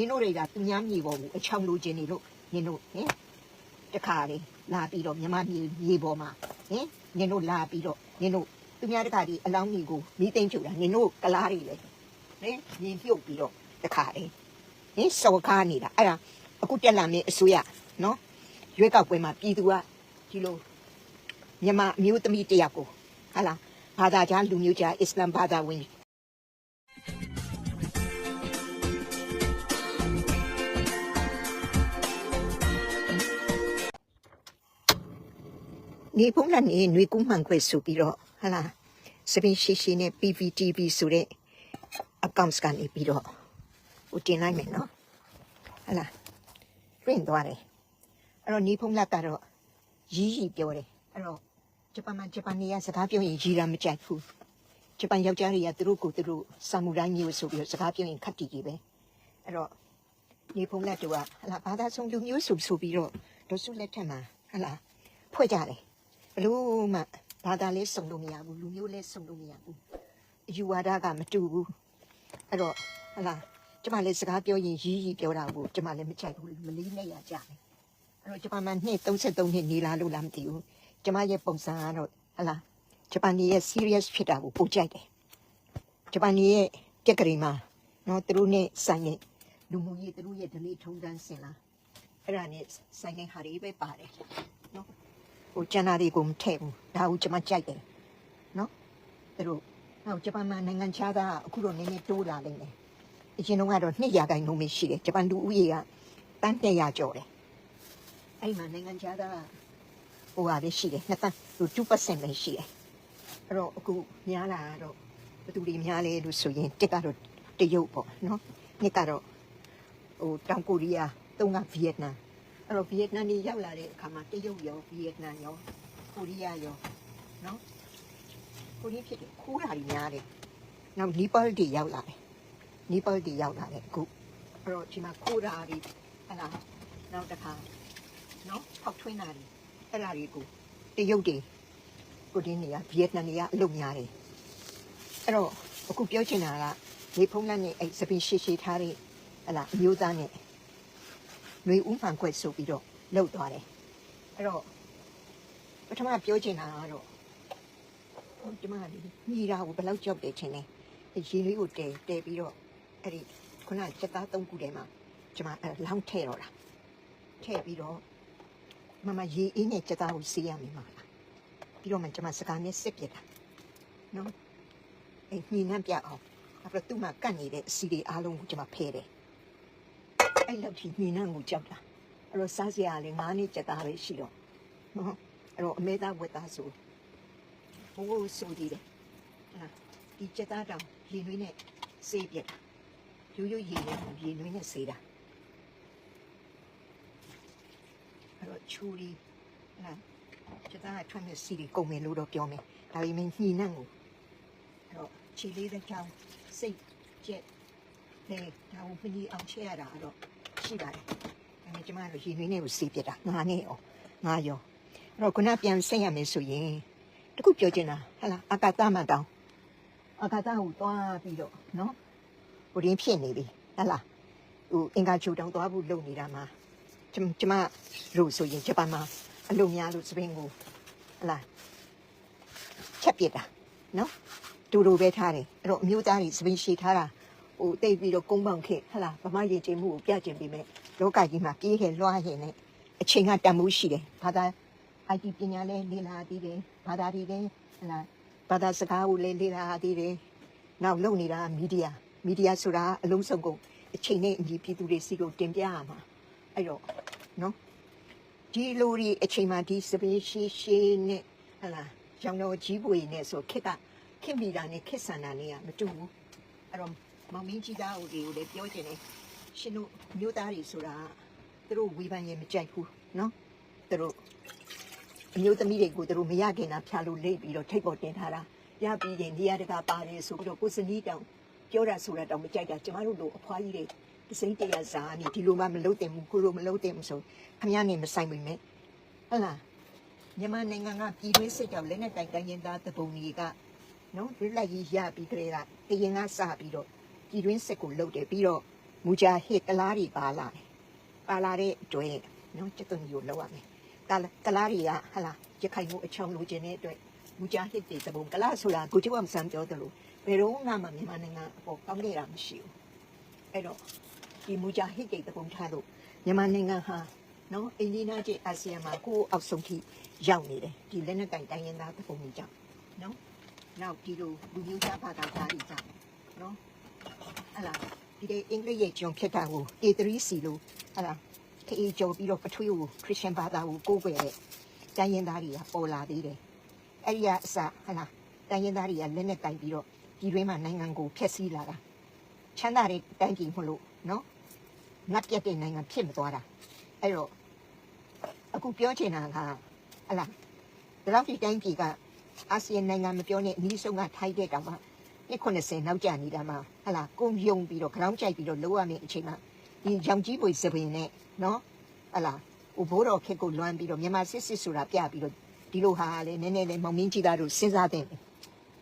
နင်တို့တွေကသူများမြေပေါ်ကိုအချောင်လိုချင်နေလို့နင်တို့ဟင်တခါလေလာပြီးတော့မြမမြေမြေပေါ်မှာဟင်နင်တို့လာပြီးတော့နင်တို့သူများတခါဒီအလောင်းကြီးကိုမီးသိမ့်ချူတာနင်တို့ကလားတွေလေဟင်မြင်ပြုတ်ပြီးတော့တခါလေဟင်စော်ကားနေတာအဲ့ဒါအခုတက်လာမယ့်အစိုးရနော်ရွေးကောက်ပွဲမှာပြည်သူကဒီလိုမြမအမျိုးသမီးတစ်ယောက်ကိုဟာလားဘာသာကြားလူမျိုးကြားအစ္စလမ်ဘာသာဝင် နေဖုံးလက်နေຫນွေကူးမှန်ခွဲဆိုပြီးတော့ဟလာစပင်ရှိရှိနဲ့ PVTV ဆိုတဲ့ accounts ကနေပြီးတော့ဟိုတင်လိုက်မယ်နော်ဟလာ print သွားတယ်အဲ့တော့နေဖုံးလက်ကတော့ရီးရီးပြောတယ်အဲ့တော့ဂျပန်မှာဂျပန်နေရစကားပြောရင်ရီတာမကြိုက်ဘူးဂျပန်ယောက်ျားတွေကသူတို့ကိုယ်သူတို့ဆာမူရိုင်းမျိုးဆိုပြီးတော့စကားပြောရင်ခတ်တီကြီးပဲအဲ့တော့နေဖုံးလက်တို့ကဟလာဘာသာဆုံးလူမျိုးဆိုဆိုပြီးတော့ဒေါ်စုလက်ထက်မှာဟလာဖွဲ့ကြတယ်ဘ လို့မှဘာသာလဲစုံလို့မရဘူးလူမျိုးလဲစုံလို့မရဘူးအယူဝါဒကမတူဘူးအဲ့တော့ဟလာကျမလည်းစကားပြောရင်ရီးရီးပြောတာကိုကျမလည်းမကြိုက်ဘူးမလေးနဲ့ရကြတယ်အဲ့တော့ကျမမှနှစ်33နှစ်နေလာလို့လားမသိဘူးကျမရဲ့ပုံစံကတော့ဟလာဂျပန်ရဲ့ serious ဖြစ်တာကိုပိုကြိုက်တယ်ဂျပန်ရဲ့တက်ကလေးမှာနော်သူတို့နဲ့ဆိုင်တဲ့လူမှုရေးသူတို့ရဲ့ဒလေးထုံးတန်းစင်လာအဲ့ဒါနဲ့ဆိုင်တဲ့ဟာတွေပဲပါတယ်နော် ဟိုကျန်တာတွေကိုမထည့်ဘူးဒါကိုကျွန်မကြိုက်တယ်နော်သူတို့နောက်ဂျပန်မှာနိုင်ငံခြားသားအခုတော့နည်းနည်းတိုးလာနေတယ်အရင်တော့ကတော့200ခိုင်နှုန်းပဲရှိတယ်ဂျပန်လူဦးရေကတန်း100ကျော်တယ်အဲ့မှာနိုင်ငံခြားသားဟိုဟာပဲရှိတယ်နှစ်တန်းဟို2%ပဲရှိတယ်အဲ့တော့အခုများလာတော့ဘယ်သူတွေများလဲလို့ဆိုရင်တစ်ကတော့တရုတ်ပေါ့နော်နှစ်ကတော့ဟိုတောင်ကိုရီးယားသုံးကဗီယက်နမ် အဲ့တော့ဗီယက်နမ်ကြီးရောက်လာတဲ့အခါမှာတရုတ်ရောဗီယက်နမ်ရောကိုရီးယားရောနော်ကိုရီးဖြစ်တယ်ခိုးတာကြီးများတယ်နောက်နီပေါတွေရောက်လာတယ်နီပေါတွေရောက်လာတယ်အခုအဲ့တော့ဒီမှာခိုးတာကြီးဟလာနောက်တစ်ခါနော်ဖောက်ထွင်းတာကြီးအဲ့ဒါတွေကိုတရုတ်တွေကိုဒီနေရဗီယက်နမ်တွေကအလုပ်များတယ်အဲ့တော့အခုပြောချင်တာကလေဖုံးလန်းနဲ့အဲ့စပင်ရှိရှိထားတဲ့ဟလာအမျိုးသားနဲ့ ຫນွေဥမှန်ခွဲဆိုပြီးတော့လှုပ်သွားတယ်အဲ့တော့ပထမပြောချင်တာကတော့ဟိုကျမကလေညီတာကိုဘယ်လောက်ကြောက်တယ်ချင်းလဲရေလေးကိုတဲတဲပြီးတော့အဲ့ဒီခုနစက်သားသုံးခုထဲမှာကျမအဲ့လောင်းထဲတော့တာထဲပြီးတော့မမရေအင်းနဲ့စက်သားကိုဆေးရမယ်မလားပြီးတော့မှကျမစကားနဲ့စစ်ပြစ်တာနော်အဲ့ညီနှံ့ပြအောင် après သူ့မှာကတ်နေတဲ့အစီတွေအားလုံးကိုကျမဖဲတယ် အဲ့လောက်ထိညီနှံကိုကြောက်တာအဲ့တော့စားစရာလည်းငါးနှစ်ချက်သားပဲရှိတော့နော်အဲ့တော့အမေသားဝက်သားဆိုဟိုးဆိုဒီတယ်ဟာဒီချက်သားတောင်ရေနွေးနဲ့ဆေးပြက်တာရိုးရိုးရေနဲ့ရေနွေးနဲ့ဆေးတာအဲ့တော့ချူရီဟာချက်သားကထွက်မဲ့စီတွေကုန်မယ်လို့တော့ပြောမယ်ဒါပေမဲ့ညီနှံကိုအဲ့တော့ခြေလေးတစ်ချောင်းစိတ်ကျက်လေဒါကိုမကြီးအောင်ချက်ရတာတော့ ရှိပါတယ်။ဒါပေမဲ့ကျမတို့ရေနွေးနဲ့ကိုစေးပြစ်တာငါနဲ့ရောငါရောအဲ့တော့ခုနပြန်ဆက်ရမယ်ဆိုရင်တခုပြောချင်တာဟလာအာကာသမတောင်အာကာသကိုသွားပြီးတော့နော်ဟိုရင်းဖြစ်နေပြီဟလာဟိုအင်္ဂါချိုတောင်သွားဖို့လုပ်နေတာမှာကျမကျမတို့ဆိုရင်ဂျပန်မှာအလုံများလို့စပင်းကိုဟလာချက်ပြစ်တာနော်တူတူပဲထားတယ်အဲ့တော့အမျိုးသားတွေစပင်းရှိထားတာ ဟိုတိတ်ပြီးတော့ကုန်းပေါင်ခေဟလာဗမာရင်ကျင်းမှုကိုပြကျင်ပြီးမဲ့လောကကြီးမှာပြေးခဲ့လွှားရင်နဲ့အချိန်ကတန်မှုရှိတယ်ဘာသာ IT ပညာလဲလေ့လာသေးတယ်ဘာသာတွေလည်းဟလာဘာသာစကားကိုလည်းလေ့လာသေးတယ်နောက်လုပ်နေတာမီဒီယာမီဒီယာဆိုတာအလုံးစုံကုန်အချိန်နဲ့အညီပြည်သူတွေစီကိုတင်ပြရမှာအဲ့တော့နော်ဒီလိုဒီအချိန်မှာဒီစပင်းရှိရှိနဲ့ဟလာရောင်တော်ကြီးပွေနဲ့ဆိုခက်ကခင်မီတာနဲ့ခက်ဆန်တာနဲ့ကမတူဘူးအဲ့တော့ မောင်မင်းကြီးသားကိုဒီကိုလည်းပြောချင်တယ်ရှင်တို့မျိုးသားတွေဆိုတာသူတို့ဝေဖန်ရင်မကြိုက်ဘူးနော်သူတို့အမျိုးသမီးတွေကိုသူတို့မရခင်တာဖြာလို့လိမ့်ပြီးတော့ထိတ်ပေါ်တင်ထားတာရပြီးရင်နေရာတကာပါတယ်ဆိုပြီးတော့ကိုစနီးတောင်ပြောတာဆိုတာတောင်မကြိုက်တာကျမတို့လိုအဖွားကြီးတွေဒီစိမ့်တရားစားနေဒီလိုမှမလုပ်တင်ဘူးကိုလိုမလုပ်တင်ဘူးဆိုခမရနေမဆိုင်မိမဲ့ဟုတ်လားမြန်မာနိုင်ငံကပြည်တွင်းစစ်ကြောင့်လက်နက်တိုင်တိုင်းရင်းသားတပုံကြီးကနော်လွတ်လပ်ရေးရပြီးကြတဲ့ကကရင်ကစပြီးတော့ ပြည်တွင်းစစ်ကိုလုပ်တယ်ပြီးတော့မူဂျာဟစ်ကလားတွေပါလာတယ်ပါလာတဲ့အတွင်းနော်ကျက်သွန်ကြီးကိုလောက်ရမယ်ကလားကလားတွေကဟလာရခိုင်မှုအချောင်းလိုချင်တဲ့အတွက်မူဂျာဟစ်တွေသဘုံကလားဆိုတာကိုကျော်အောင်ဆန်းပြောတယ်လို့ဘယ်တော့မှမြန်မာနိုင်ငံအပေါ်ကောင်းခဲ့တာမရှိဘူးအဲ့တော့ဒီမူဂျာဟစ်တွေသဘုံထားလို့မြန်မာနိုင်ငံဟာနော်အိန္ဒိယကျအာဆီယံမှာကိုယ်အောက်ဆုံးထိရောက်နေတယ်ဒီလက်နက်ကင်တိုင်းရင်းသားသဘုံကြီးကြောင့်နော်နောက်ဒီလိုလူမျိုးသားဘာသာသားတွေကြောင့်နော် ဟလာဒီတဲ့အင်္ဂလိပ်ရဲ့ဂျွန်ဖြစ်တာကို A3C လို့ဟလာခေကြော်ပြီးတော့ပထွေးကိုခရစ်ယာန်ဘာသာကိုကိုးကွယ်တဲ့တိုင်းရင်းသားတွေကပေါ်လာသေးတယ်အဲ့ဒီကအစဟလာတိုင်းရင်းသားတွေကလက်နဲ့တိုင်ပြီးတော့ဒီတွင်းမှာနိုင်ငံကိုဖျက်ဆီးလာတာချမ်းသာတဲ့တိုင်းပြည်မလို့နော်ငတ်ပြတ်တဲ့နိုင်ငံဖြစ်မသွားတာအဲ့တော့အခုပြောချင်တာကဟလာဒီလောက်ဒီတိုင်းပြည်ကအာဆီယံနိုင်ငံမပြောနဲ့အနည်းဆုံးကထိုက်တဲ့တောင်မှနှစ်90နောက်ကျနေတာမှာ ဟလာကုံယုံပြီးတော့ခေါင်းကြိုက်ပြီးတော့လိုရမယ့်အချိန်မှာဒီရောင်ကြီးပွေစပင်နဲ့နော်ဟလာဟိုဘိုးတော်ခက်ကိုလွမ်းပြီးတော့မြန်မာစစ်စစ်ဆိုတာပြပြီးတော့ဒီလိုဟာလေနည်းနည်းလေးမောင်မင်းကြီးသားတို့စဉ်းစားတဲ့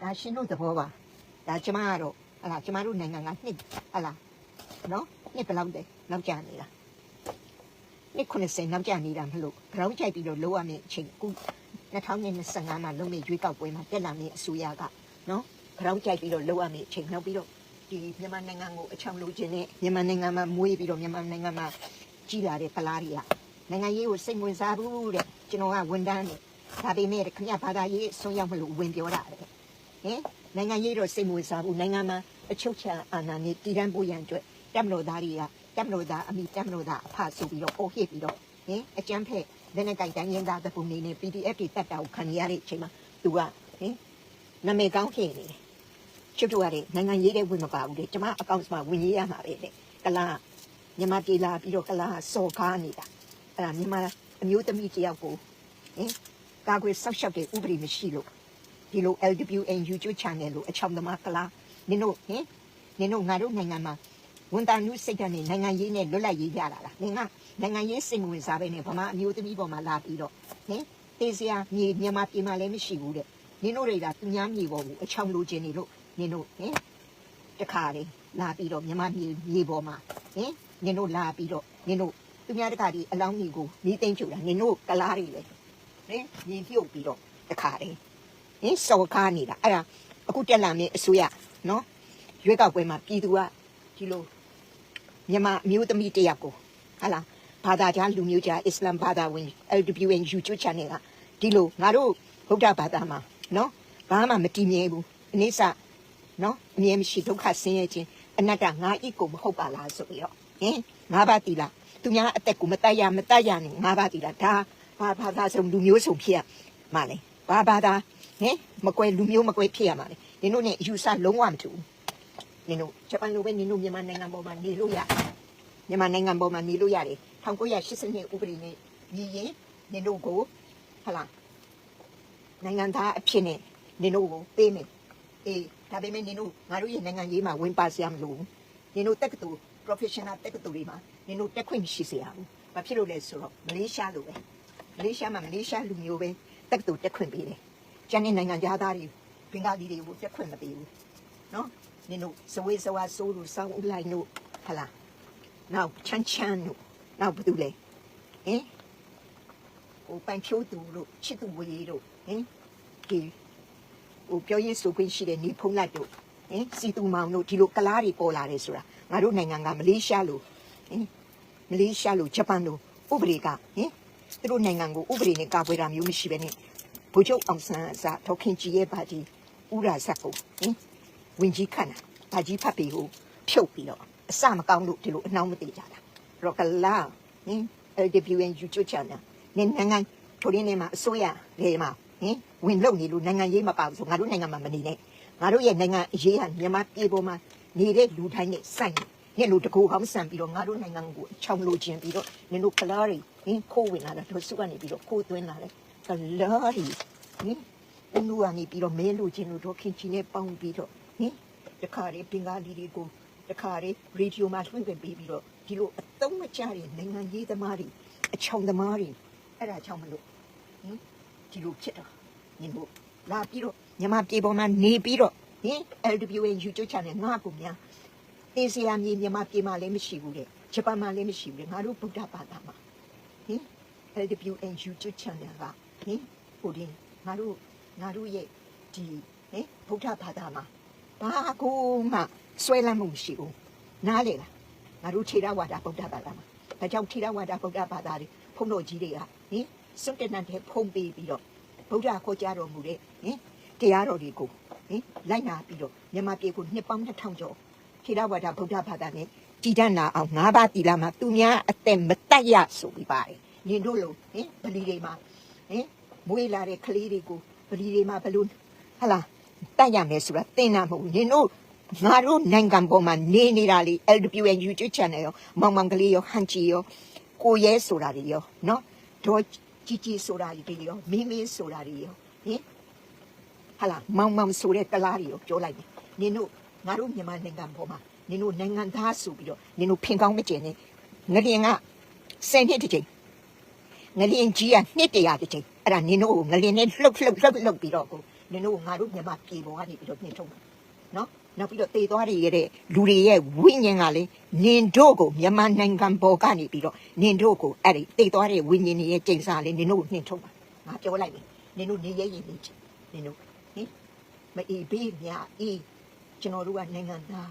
ဒါရှင်တို့သဘောပါဒါကျမကတော့ဟလာကျမတို့နိုင်ငံကနှစ်ဟလာနော်နှစ်ဘယ်လောက်လဲနောက်ကျနေတာနှစ်90နောက်ကျနေတာမလို့ခေါင်းကြိုက်ပြီးတော့လိုရမယ့်အချိန်အခု2025မှာလုံးဝရွေးကောက်ပွဲမှာတက်လာမယ့်အစိုးရကနော်ကြောက်ကြိုက်ပြီးတော့လောက်ရမယ့်အချိန်နောက်ပြီးတော့ ဒီမြန်မာနိုင်ငံကိုအချောင်လိုချင်တဲ့မြန်မာနိုင်ငံမှာမွေးပြီးတော့မြန်မာနိုင်ငံမှာကြီးလာတဲ့ဖလားတွေကနိုင်ငံရေးကိုစိတ်ဝင်စားဘူးတဲ့ကျွန်တော်ကဝန်တန်းတယ်ဒါပေမဲ့ခင်ဗျဘာသာရေးဆုံးရောက်မလို့ဝင်ပြောတာတဲ့ဟင်နိုင်ငံရေးတော့စိတ်ဝင်စားဘူးနိုင်ငံမှာအချုပ်ချာအာဏာနဲ့တည်တံ့ဖို့ရန်အတွက်တက်မလို့သားတွေကတက်မလို့သားအမိတက်မလို့သားအဖဆိုပြီးတော့အိုဟစ်ပြီးတော့ဟင်အကျန်းဖက်လက်နဲ့ကြိုက်တိုင်းရင်းသားတပူနေနဲ့ PDF တွေတက်တာကိုခံရတဲ့အချိန်မှာသူကဟင်နာမည်ကောင်းဖြစ်နေတယ် ကျွတ်တို့ရတယ်နိုင်ငံရေးတဲ့ဝင်မပါဘူးလေကျမအကောင့်မှာဝင်ရေးရမှာပဲလေကလာမြန်မာပြည်လာပြီးတော့ကလာစော်ကားနေတာအဲ့ဒါမြန်မာအမျိုးသမီးတယောက်ကိုဟင်ကာကွယ်ဆောက်ရှောက်တဲ့ဥပဒေမရှိလို့ဒီလို LWN YouTube channel လို့အချောင်သမားကလာနင်တို့ဟင်နင်တို့ငါတို့နိုင်ငံမှာဝန်တန်နုစိတ်ဓာတ်နဲ့နိုင်ငံရေးနဲ့လွတ်လပ်ရေးရလာတာနင်ကနိုင်ငံရေးစိတ်ဝင်စားပဲနဲ့ဗမာအမျိုးသမီးပေါ်မှာလာပြီးတော့ဟင်တေးစရာမြေမြန်မာပြည်မှာလည်းမရှိဘူးတဲ့နင်တို့တွေကသူများမြေပေါ်ကိုအချောင်လိုချင်နေလို့ နင်တို့ဟင်တခါလေလာပြီးတော့မြမမြေမြေပေါ်မှာဟင်နင်တို့လာပြီးတော့နင်တို့သူများတခါဒီအလောင်းကြီးကိုမီးသိမ့်ချူတာနင်တို့ကလားတွေလေဟင်မြင်ပြုတ်ပြီးတော့တခါလေဟင်စော်ကားနေတာအဲ့ဒါအခုတက်လာမယ့်အစိုးရနော်ရွေးကောက်ပွဲမှာပြည်သူကဒီလိုမြမအမျိုးသမီးတစ်ယောက်ကိုဟာလားဘာသာကြားလူမျိုးကြားအစ္စလမ်ဘာသာဝင် LWN YouTube channel ကဒီလိုငါတို့ဗုဒ္ဓဘာသာမှာနော်ဘာမှမတည်မြဲဘူးအနိစ္စ နော်အမြဲမရှိဒုက္ခဆင်းရဲခြင်းအနတ္တငါဤကိုမဟုတ်ပါလားဆိုပြီးတော့ဟင်ငါးပါးတီလားသူများအသက်ကိုမတတ်ရမတတ်ရနဲ့ငါးပါးတီလားဒါဘာဘာသာဆုံးလူမျိုးဆုံးဖြစ်ရမှာလေဘာဘာသာဟင်မကွဲလူမျိုးမကွဲဖြစ်ရမှာလေနင်တို့ ਨੇ ယူဆလုံးဝမတူဘူးနင်တို့ဂျပန်လိုပဲနင်တို့မြန်မာနိုင်ငံပေါ်မှာနေလို့ရမြန်မာနိုင်ငံပေါ်မှာနေလို့ရတယ်1982ဥပဒေနဲ့ညီရင်နင်တို့ကိုဟလာနိုင်ငံသားအဖြစ်နဲ့နင်တို့ကိုပေးမယ်အေး ဒါပေမဲ့နင်တို့ငါတို့ရဲ့နိုင်ငံရေးမှာဝင်ပါစရာမလိုဘူးနင်တို့တက္ကသိုလ် professional တက္ကသိုလ်တွေမှာနင်တို့တက်ခွင့်မရှိစေရဘူးဘာဖြစ်လို့လဲဆိုတော့မလေးရှားလိုပဲမလေးရှားမှာမလေးရှားလူမျိုးပဲတက္ကသိုလ်တက်ခွင့်ပေးတယ်ကျန်တဲ့နိုင်ငံသားတွေဘင်္ဂလီတွေကိုတက်ခွင့်မပေးဘူးနော်နင်တို့စဝေးစဝါဆိုးလို့စောင်းဦးလိုက်လို့ဟလာနောက်ချမ်းချမ်းတို့နောက်ဘာတူလဲဟင်ဟိုပိုင်ဖြိုးသူတို့ချစ်သူဝေးတို့ဟင်ဒီ ဟိုပြောရေးဆိုခွင့်ရှိတဲ့နေဖုံးလိုက်တို့ဟင်စီတူမောင်တို့ဒီလိုကလားတွေပေါ်လာတယ်ဆိုတာငါတို့နိုင်ငံကမလေးရှားလိုဟင်မလေးရှားလိုဂျပန်လိုဥပဒေကဟင်သူတို့နိုင်ငံကိုဥပဒေနဲ့ကာကွယ်တာမျိုးမရှိဘဲနဲ့ဘုချုပ်အောင်ဆန်းအစထောက်ခင်ကြီးရဲ့ပါတီဥရာဇက်ကိုဟင်ဝင်ကြီးခန့်တာဘာကြီးဖတ်ပြီးဟိုဖြုတ်ပြီးတော့အစမကောင်းလို့ဒီလိုအနှောင်းမသေးကြတာရောကလာဟင် LWN YouTube channel နင်နိုင်ငံထိုရင်းနေမှာအစိုးရလေမှာ ဟင်ဝင်လုံနေလို့နိုင်ငံရေးမပါဘူးဆိုငါတို့နိုင်ငံမှာမနေနဲ့ငါတို့ရဲ့နိုင်ငံအရေးဟာမြန်မာပြည်ပေါ်မှာနေတဲ့လူတိုင်းနဲ့ဆိုင်နေညလူတကူကောင်းဆန်ပြီးတော့ငါတို့နိုင်ငံကိုအချောင်လိုခြင်းပြီးတော့နင်တို့ကလားတွေဟင်ခိုးဝင်လာတာတို့စုကနေပြီးတော့ခိုးသွင်းလာတယ်ကလားတွေဟင်ဦးလူကနေပြီးတော့မဲလိုခြင်းလို့တို့ခင်ချီနဲ့ပေါင်းပြီးတော့ဟင်တခါလေးပင်ကားလီတွေကိုတခါလေးရေဒီယိုမှာလွှင့်ခွင့်ပေးပြီးတော့ဒီလိုအသုံးမကျတဲ့နိုင်ငံရေးသမားတွေအချောင်သမားတွေအဲ့ဒါချောင်မလို့ဟင် ဒီလိုဖြစ်တော့နင်တို့လာပြီးတော့ညမပြေပေါ်မှာနေပြီးတော့ဟင် LWN YouTube channel ငါ့ကိုများဟတေးစရာမြေမြန်မာပြည်မှာလည်းမရှိဘူးတဲ့ဂျပန်မှာလည်းမရှိဘူးတဲ့ငါတို့ဗုဒ္ဓဘာသာမှာဟင် LWN YouTube channel ကဟင်ဟိုဒီငါတို့ငါတို့ရဲ့ဒီဟင်ဗုဒ္ဓဘာသာမှာဘာကိုမှဆွဲလမ်းမှုမရှိဘူးနားလေလားငါတို့ခြေရဝါဒဗုဒ္ဓဘာသာမှာဒါကြောင့်ခြေရဝါဒဗုဒ္ဓဘာသာတွေဖုံးတော်ကြီးတွေကဟင် စွန့်တနန်တဲ့ဖုံးပေးပြီးတော့ဗုဒ္ဓခေါ်ကြတော်မူတဲ့ဟင်တရားတော်တွေကိုဟင်လိုက်နာပြီးတော့မြန်မာပြည်ကိုနှစ်ပေါင်း2000ကျော်ထေရဝါဒဗုဒ္ဓဘာသာနဲ့ကြည်တတ်နာအောင်ငါးပါးတီလာမှာသူများအသက်မတက်ရဆိုပြီးပါတယ်။နင်တို့လိုဟင်ဗလီတွေမှာဟင်မွေးလာတဲ့ကလေးတွေကိုဗလီတွေမှာဘလို့ဟလာတက်ရမယ်ဆိုတာသင်တာမဟုတ်ဘူး။နင်တို့ငါတို့နိုင်ငံပေါ်မှာနေနေတာလေ LWN YouTube channel ရောမောင်မောင်ကလေးရောဟန်ချီရောကိုရဲဆိုတာတွေရောနော်ဒေါ် ကြီးကြီးဆိုတာတွေရောမင်းမင်းဆိုတာတွေရောဟင်ဟာလာမောင်မောင်ဆိုတဲ့တလားတွေကိုပြောလိုက်တယ်နင်တို့ငါတို့မြန်မာနိုင်ငံပေါ်မှာနင်တို့နိုင်ငံသားဆိုပြီးတော့နင်တို့ဖင်ကောင်းမကျင်နဲ့ငလျင်က10နှစ်တစ်ချိန်ငလျင်ကြီးကနှစ်တရာတစ်ချိန်အဲ့ဒါနင်တို့ကိုငလျင်နဲ့လှုပ်လှုပ်လှုပ်လှုပ်ပြီးတော့ကိုနင်တို့ကိုငါတို့မြန်မာပြည်ပေါ်ကနေပြီးတော့နှင်ထုတ်မှာနော် နောက်ပြီးတော့တေသွားတွေရဲ့တဲ့လူတွေရဲ့ဝိညာဉ်ကလေနင်တို့ကိုမြန်မာနိုင်ငံပေါ်ကနေပြီးတော့နင်တို့ကိုအဲ့ဒီတေသွားတဲ့ဝိညာဉ်တွေရဲ့ကျိန်စာလေးနင်တို့ကိုနှင်ထုတ်မှာငါပြောလိုက်ပြီနင်တို့နေရဲရင်နေချင်နင်တို့မအေးဘေးမြအေးကျွန်တော်တို့ကနိုင်ငံသား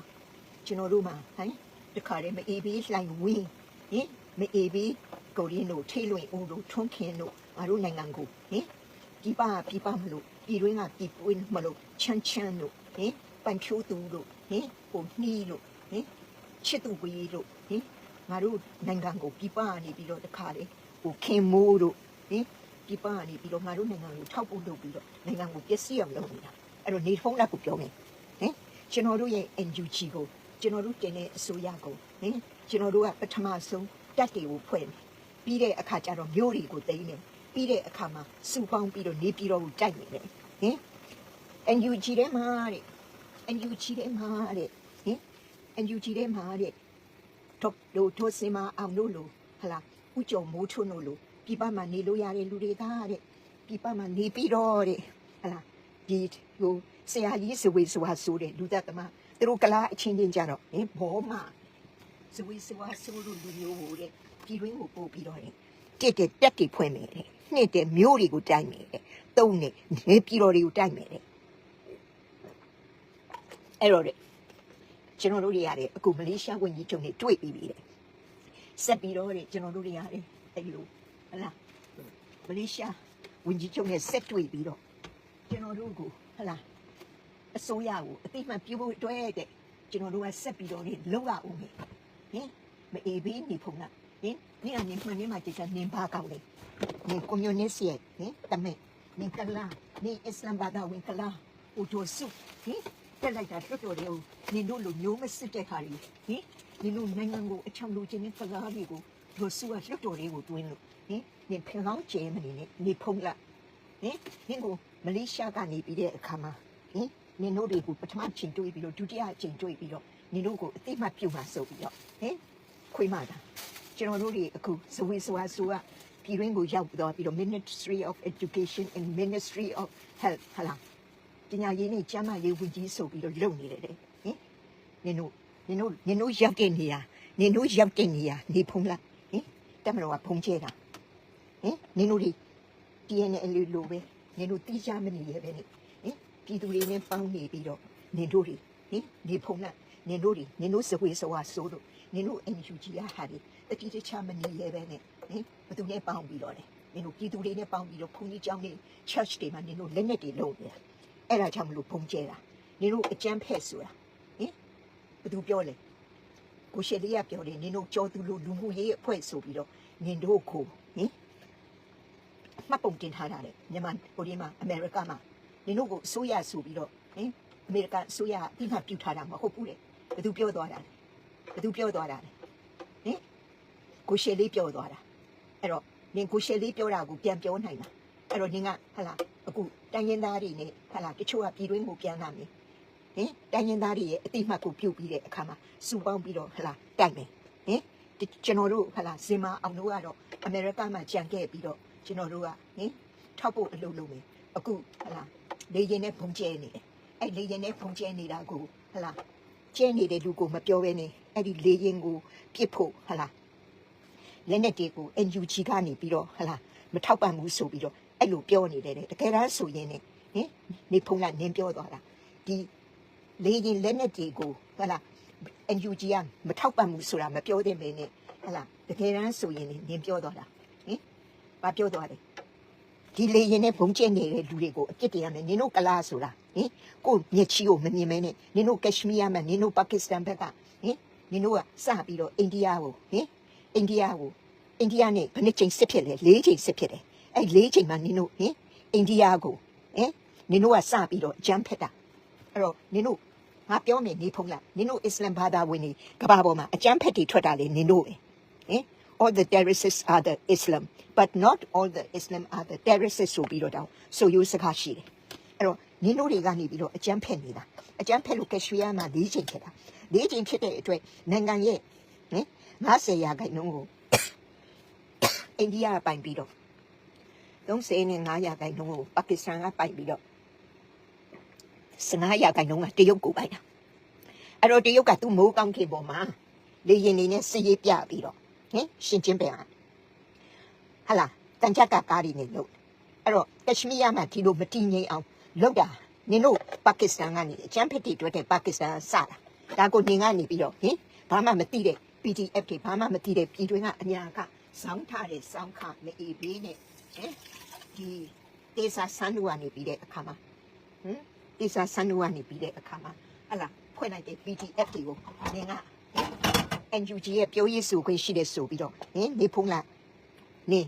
ကျွန်တော်တို့မှာဟမ်တခါတည်းမအေးဘေးလှိုင်ဝင်းဟင်မအေးဘေးကိုရင်းတို့ထိလွင်ဦးတို့ထွန်းခင်တို့ငါတို့နိုင်ငံကိုဟင်ဒီပါပြပမလို့ပြည်တွင်းကပြည်ပွင်းမလို့ချမ်းချမ်းတို့ဟင် ပန်ဖြိုးသူတို့ဟင်ဟိုနှီးတို့ဟင်ချစ်သူဝေးတို့ဟင်ငါတို့နိုင်ငံကိုပြပနေပြီးတော့တခါလေဟိုခင်မိုးတို့ဟင်ပြပနေပြီးတော့ငါတို့နိုင်ငံကိုထောက်ပို့လုပ်ပြီးတော့နိုင်ငံကိုပျက်စီးအောင်လုပ်နေတာအဲ့တော့နေဖုံးလက်ကိုပြောမယ်ဟင်ကျွန်တော်တို့ရဲ့ NUG ကိုကျွန်တော်တို့တင်တဲ့အစိုးရကိုဟင်ကျွန်တော်တို့ကပထမဆုံးတက်တွေကိုဖွဲ့မယ်ပြီးတဲ့အခါကျတော့မျိုးတွေကိုသိမ်းမယ်ပြီးတဲ့အခါမှာစုပေါင်းပြီးတော့နေပြည်တော်ကိုတိုက်မယ်ဟင် NUG ထဲမှာတဲ့ NUG ထဲမှာတဲ့ဟင် NUG ထဲမှာတဲ့တော့တို့တို့စင်မအောင်လို့လို့ဟလာဥကြုံမိုးထွန်းလို့လို့ပြပမှာနေလို့ရတဲ့လူတွေကတဲ့ပြပမှာနေပြီးတော့တဲ့ဟလာဒီဟိုဆရာကြီးစဝေးစွာဆိုတဲ့လူသက်သမားသူတို့ကလားအချင်းချင်းကြတော့ဟင်ဘောမစဝေးစွာဆိုလို့လူမျိုးဟိုတဲ့ပြည်တွင်းကိုပို့ပြီးတော့တဲ့တစ်တဲ့တက်တွေဖွင့်မယ်တဲ့နှစ်တဲ့မျိုးတွေကိုတိုက်မယ်တဲ့သုံးနဲ့နေပြည်တော်တွေကိုတိုက်မယ်တဲ့ အဲ့တော့တဲ့ကျွန်တော်တို့တွေရတယ်အခုမလေးရှားဝန်ကြီးချုပ်နဲ့တွေ့ပြီးပြီတဲ့ဆက်ပြီးတော့တဲ့ကျွန်တော်တို့တွေရတယ်အဲ့လိုဟလာမလေးရှားဝန်ကြီးချုပ်နဲ့ဆက်တွေ့ပြီးတော့ကျွန်တော်တို့ကိုဟလာအစိုးရကိုအတိအမှန်ပြုဖို့အတွက်တဲ့ကျွန်တော်တို့ကဆက်ပြီးတော့နေလောက်ရအောင်လေဟင်မအေးဘေးနေဖုန်းလားဟင်နေအနေမှန်နေမှာကြည့်ချင်နေပါကောက်လေနေကွန်မြူနစ်ရဲ့ဟင်တမဲနေကလာနေအစ္စလမ်ဘာသာဝင်ကလာဟိုတို့စုဟင် တက်လိုက်တာတော်တော်လေးနေတို့လိုမျိုးမစစ်တဲ့ခါကြီးဟင်ဒီလိုနိုင်ငံကိုအချောင်လိုချင်တဲ့ကလာတွေကိုတို့စုကလွတ်တော်လေးကိုတွင်းလို့ဟင်နေဖင်ကောင်းကျဲမနေနဲ့နေဖုန်းလားဟင်နင်ကိုမလေးရှားကနေပြီးတဲ့အခါမှာဟင်နင်တို့တွေကိုပထမချိန်တွေးပြီးတော့ဒုတိယချိန်တွေးပြီးတော့နင်တို့ကိုအသိမှတ်ပြုမှာဆိုပြီးတော့ဟင်ခွေးမတာကျွန်တော်တို့တွေအခုဇဝေဇဝါဆိုကပြည်ရင်းကိုရောက်တော့ပြီးတော့ Ministry of Education and Ministry of Health ဟာလား ပညာရေးနဲ့ကျန်းမာရေးဝန်ကြီးဆိုပြီးတော့လုပ်နေတယ်တဲ့ဟင်နင်တို့နင်တို့နင်တို့ရောက်တဲ့နေရာနင်တို့ရောက်တဲ့နေရာနေဖုံးလားဟင်တမတော်ကဖုံးကျဲတာဟင်နင်တို့တွေ DNA လေးလိုပဲနင်တို့တီးကြမနေရပဲနေဟင်ပြည်သူတွေနဲ့ပေါင်းနေပြီးတော့နင်တို့တွေဟင်နေဖုံးနဲ့နင်တို့တွေနင်တို့စဝေးစဝါဆိုးတို့နင်တို့ NUG ရဟာဒီတတိတခြားမနေရပဲနဲ့ဟင်ဘသူနဲ့ပေါင်းပြီးတော့လေနင်တို့ပြည်သူတွေနဲ့ပေါင်းပြီးတော့ဘုန်းကြီးကျောင်းတွေ church တွေမှာနင်တို့လက်နဲ့တွေလုံးနေတာ အဲ့ဒါကြောင့်မလို့ဖုံးကျဲတာနင်တို့အကျန်းဖက်ဆိုတာဟင်ဘသူပြောလဲကိုရှယ်လေးကပြောတယ်နင်တို့ကြောသူလို့လူမှုရေးအဖွဲ့ဆိုပြီးတော့နင်တို့ကိုဟင်မှတ်ပုံတင်ထားတာလေမြန်မာဟိုဒီမှာအမေရိကမှာနင်တို့ကိုအစိုးရဆိုပြီးတော့ဟင်အမေရိကန်အစိုးရအတိအမှတ်ပြုထားတာမဟုတ်ဘူးလေဘယ်သူပြောသွားတာလဲဘယ်သူပြောသွားတာလဲဟင်ကိုရှယ်လေးပြောသွားတာအဲ့တော့နင်ကိုရှယ်လေးပြောတာကိုပြန်ပြောနိုင်တာ အဲ့တော့နင်ကဟလာအခုတိုင်းရင်းသားတွေနဲ့ဟလာတချို့ကပြည်တွင်းကိုပြန်လာမယ်ဟင်တိုင်းရင်းသားတွေရဲ့အတိအမှတ်ကိုပြုတ်ပြီးတဲ့အခါမှာစုပေါင်းပြီးတော့ဟလာတိုက်မယ်ဟင်ဒီကျွန်တော်တို့ဟလာဇင်မာအောင်တို့ကတော့အမေရိကမှာကြံခဲ့ပြီးတော့ကျွန်တော်တို့ကဟင်ထောက်ဖို့အလုပ်လုပ်မယ်အခုဟလာလေရင်နဲ့ဖုန်ကျဲနေတယ်အဲ့လေရင်နဲ့ဖုန်ကျဲနေတာကိုဟလာကျဲနေတဲ့လူကိုမပြောဘဲနဲ့အဲ့ဒီလေရင်ကိုပြစ်ဖို့ဟလားလက်နဲ့တွေကို NUG ကနေပြီးတော့ဟလားမထောက်ပံ့ဘူးဆိုပြီးတော့ အဲ့လိုပြောနေတယ်တဲ့တကယ်တမ်းဆိုရင်ねဟင်နေဖုံးကနင်းပြောသွားတာဒီလေရင်လက်နဲ့တွေကိုဟလား NUG ကမထောက်ပံ့ဘူးဆိုတာမပြောသင့်ပဲနဲ့ဟလားတကယ်တမ်းဆိုရင်နင်းပြောသွားတာဟင်ဘာပြောသွားလဲဒီလေရင်နဲ့ဘုံကျက်နေတဲ့လူတွေကိုအပြစ်တင်ရမယ်နင်တို့ကလားဆိုတာဟင်ကိုယ့်မျက်ချီကိုမမြင်မဲနဲ့နင်တို့ကက်ရှမီးယားမှာနင်တို့ပါကစ္စတန်ဘက်ကဟင်နင်တို့ကစပြီးတော့အိန္ဒိယကိုဟင်အိန္ဒိယကိုအိန္ဒိယနဲ့ဘယ်နှစ်ချိန်စစ်ဖြစ်လဲ၄ချိန်စစ်ဖြစ်တယ် အဲ့၄ချိန်မှာနင်တို့ဟင်အိန္ဒိယကိုဟင်နင်တို့ကစပြီးတော့အကြမ်းဖက်တာအဲ့တော့နင်တို့ငါပြောမယ်နေဖုံးလားနင်တို့အစ္စလမ်ဘာသာဝင်တွေကဘာပေါ်မှာအကြမ်းဖက်တွေထွက်တာလေနင်တို့ပဲဟင် all the terrorists are the Islam but not all the Islam are the terrorists ဆိုပြီးတော့တောင်းဆိုရိုးစကားရှိတယ်အဲ့တော့နင်တို့တွေကနေပြီးတော့အကြမ်းဖက်နေတာအကြမ်းဖက်လို့ကက်ရှ်မီးယားမှာ၄ချိန်ဖြစ်တာ၄ချိန်ဖြစ်တဲ့အတွက်နိုင်ငံရဲ့ဟင်90ရာခိုင်နှုန်းကိုအိန္ဒိယကပိုင်ပြီးတော့ 35ရာခိုင်နှုန်းကိုပါကစ္စတန်ကပိုင်ပြီးတော့15ရာခိုင်နှုန်းကတရုတ်ကိုပိုင်တာအဲ့တော့တရုတ်ကသူ့မိုးကောင်းခင်ပေါ်မှာလေရင်နေနဲ့စီးရေးပြပြီးတော့ဟင်ရှင်ချင်းပင်ဟာဟလာတန်ချက်ကကားရီနေလို့အဲ့တော့ကက်ရှမီးယားမှာဒီလိုမတည်ငြိမ်အောင်လုပ်တာနင်တို့ပါကစ္စတန်ကနေအချမ်းဖက်တီတွေ့တဲ့ပါကစ္စတန်စတာဒါကိုနင်ကနေပြီးတော့ဟင်ဘာမှမသိတဲ့ PDF တွေဘာမှမသိတဲ့ပြည်တွင်းကအညာကစောင်းထားတဲ့စောင်းခမအေးဘေးနဲ့ဟင် ဒီတေစာဆန်းလူကနေပြီးတဲ့အခါမှာဟင်တေစာဆန်းလူကနေပြီးတဲ့အခါမှာဟလာဖွဲ့လိုက်တဲ့ PDF တွေကိုနင်က NUG ရဲ့ပြောရေးဆိုခွင့်ရှိတဲ့ဆိုပြီးတော့ဟင်နေဖုံးလာနေ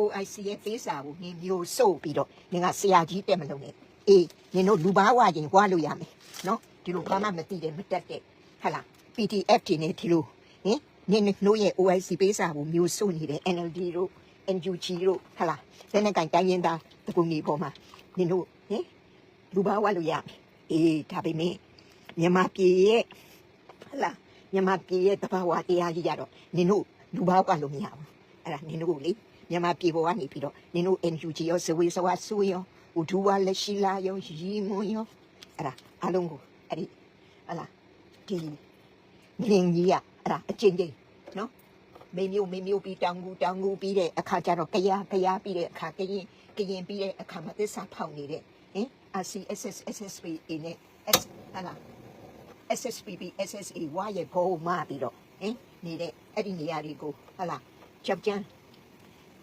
OIC ရဲ့ပေးစာကိုနေမျိုးစို့ပြီးတော့နေကဆရာကြီးတက်မလို့နဲ့အေးနင်တို့လူဘာဝရင်ဝါလို့ရမယ်နော်ဒီလိုဘာမှမသိတယ်မတက်တဲ့ဟလာ PDF တွေနဲ့ဒီလိုဟင်နင်တို့ရဲ့ OIC ပေးစာကိုမျိုးစို့နေတဲ့ NLD တို့ NUG တို့ဟလာလက်နဲ့ကင်တိုင်းရင်သားတကူကြီးပေါ်မှာနင်တို့ဟင်လူဘာဝလို့ရမယ်အေးဒါပေမဲ့မြန်မာပြည်ရဲ့ဟလာမြန်မာပြည်ရဲ့တဘာဝတရားကြီးကြတော့နင်တို့လူပေါက်ကလို့မရဘူးအဲ့ဒါနင်တို့လေမြန်မာပြည်ပေါ်ကနေပြီးတော့နင်တို့ NUG ရောဇဝေဇဝါဆူရောဥဒူဝါလက်ရှိလာရောရီမွန်ရောအဲ့ဒါအလုံးကိုအဲ့ဒီဟလာဒီငင်းကြီးอ่ะအဲ့ဒါအချင်းချင်းနော် မေမျိုးမေမျိုးပြီးတောင်ကူတောင်ကူပြီးတဲ့အခါကျတော့ကြရကြရပြီးတဲ့အခါကရင်ကရင်ပြီးတဲ့အခါမှာသစ္စာဖောက်နေတဲ့ဟင် RCSS SSB နဲ့ S ဟလာ SSPB SSA ဝါရဲ့ဘုံမပြီးတော့ဟင်နေတဲ့အဲ့ဒီနေရာတွေကိုဟလာကြောက်ကြမ်း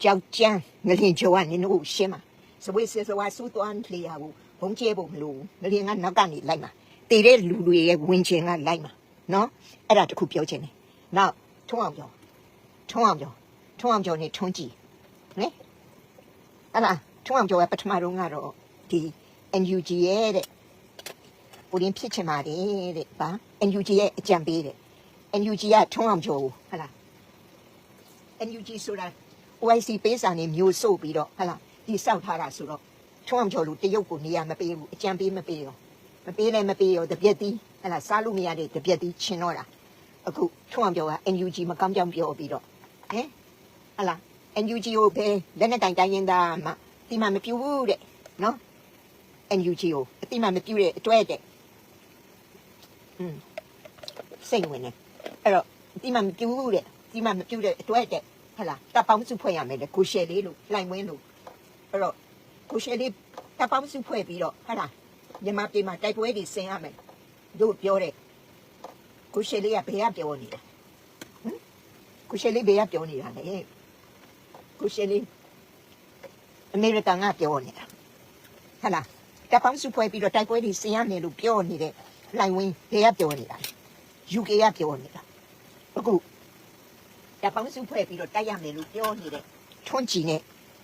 ကြောက်ကြမ်းငလင်ကျော်ကနင်တို့ရှင်းမှာစဝေးစစဝါစူးသွမ်းလေယာကိုဘုံကျဲဖို့မလို့ငလင်ကနောက်ကနေလိုက်မှာတည်တဲ့လူတွေရဲ့ဝင်ချင်ကလိုက်မှာနော်အဲ့ဒါတခုပြောချင်တယ်နောက်ထုံးအောင်ပြော ထုံးအောင်ပြောထုံးအောင်ပြောနေထုံးကြည့်ဟင်အဲ့ဒါထုံးအောင်ပြောကပထမတော့ကတော့ဒီ NUG ရဲ့တဲ့ကိုရင်းဖြစ်ချင်ပါတယ်တဲ့ဗာ NUG ရဲ့အကြံပေးတဲ့ NUG ကထုံးအောင်ကျော်ဘူးဟတ်လား NUG ဆိုတာ OIC ပေးစာနေမျိုးစို့ပြီးတော့ဟတ်လားဒီစောက်ထားတာဆိုတော့ထုံးအောင်ကျော်လို့တရုတ်ကိုနေရာမပေးဘူးအကြံပေးမပေးရောမပေးလည်းမပေးရောတပြက်တီးဟတ်လားစားလို့မရတဲ့တပြက်တီးချင်းတော့တာအခုထုံးအောင်ကျော်က NUG မကောင်းကြောင်ပြောပြီးတော့ ဟင်ဟတ်လား NUG ကိုပဲလက်နဲ့တိုင်တိုင်းရင်သားမှဒီမှာမပြူဘူးတဲ့နော် NUG ကိုအတိမမပြူတဲ့အတွက်တဲ့อืมစိတ်ဝင်နေအဲ့တော့ဒီမှာမပြူးတဲ့ဒီမှာမပြူးတဲ့အတွက်တဲ့ဟလာတပ်ပေါင်းစုဖွဲ့ရမယ်လေကိုရှယ်လေးလို့လှိုင်ဝင်းလို့အဲ့တော့ကိုရှယ်လေးတပ်ပေါင်းစုဖွဲ့ပြီးတော့ဟလာမြန်မာပြည်မှာတိုက်ပွဲတွေဆင်ရမယ်တို့ပြောတဲ့ကိုရှယ်လေးကဘယ်ကပြောနေတာဟမ် ကိုရှယ်လေးဘယ်ကပြောနေတာလဲကိုရှယ်လေးအမေရိကန်ကပြောနေတာဟလာတပ်ပေါင်းစုဖွဲ့ပြီးတော့တိုက်ပွဲတွေဆင်ရမယ်လို့ပြောနေတဲ့လိုင်ဝင်းဘယ်ကပြောနေတာလဲ UK ကပြောနေတာအခုတပောင်းစုဖွဲ့ပြီးတော့တိုက်ရမယ်လို့ပြောနေတဲ့ထွန်းကြည်နဲ့